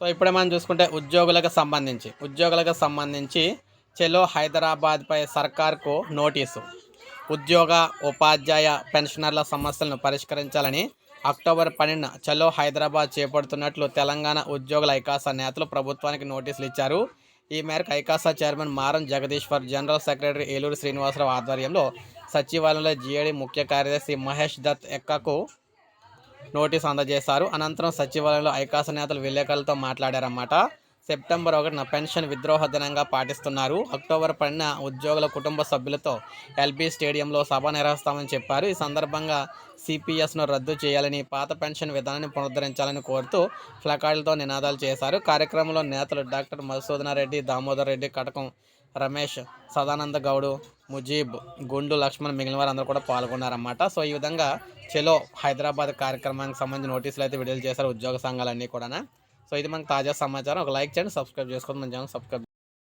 So ఇప్పుడే మనం చూసుకుంటే ఉద్యోగులకు సంబంధించి ఉద్యోగులకు సంబంధించి చెలో హైదరాబాద్పై సర్కార్కు నోటీసు. ఉద్యోగ ఉపాధ్యాయ పెన్షనర్ల సమస్యలను పరిష్కరించాలని అక్టోబర్ పన్నెండున చలో హైదరాబాద్ చేపడుతున్నట్లు తెలంగాణ ఉద్యోగుల ఐకాసా నేతలు ప్రభుత్వానికి నోటీసులు ఇచ్చారు. ఈ మేరకు ఐకాసా chairman Maram Jagadeeswar general secretary Eluru Srinivasa Rao ఆధ్వర్యంలో సచివాలయంలో జీఏడీ ముఖ్య కార్యదర్శి మహేష్ దత్ ఎక్కకు నోటీస్ అందజేశారు. అనంతరం సచివాలయంలో ఐకాస నేతలు విలేకరులతో మాట్లాడారన్నమాట. సెప్టెంబర్ ఒకటిన పెన్షన్ విద్రోహ దినంగా పాటిస్తున్నారు. అక్టోబర్ పడిన ఉద్యోగుల కుటుంబ సభ్యులతో ఎల్బీ స్టేడియంలో సభ నిర్వహిస్తామని చెప్పారు. ఈ సందర్భంగా సిపిఎస్ను రద్దు చేయాలని పాత పెన్షన్ విధానాన్ని పునరుద్ధరించాలని కోరుతూ ఫ్లకార్డులతో నినాదాలు చేశారు. కార్యక్రమంలో నేతలు డాక్టర్ మధుసూదన రెడ్డి దామోదర్ రెడ్డి కటకం రమేష్ సదానంద గౌడు ముజీబ్ గుండు లక్ష్మణ్ మిగిలిన వారందరూ కూడా పాల్గొన్నారన్నమాట. సో ఈ విధంగా చెలో హైదరాబాద్ కార్యక్రమానికి సంబంధించి నోటీసులు అయితే విడుదల చేశారు ఉద్యోగ సంఘాలన్నీ కూడా సో ఇది మనకు తాజా సమాచారం. ఒక లైక్ చేయండి సబ్స్క్రైబ్ చేసుకోండి మన ఛానల్ సబ్స్క్రైబ్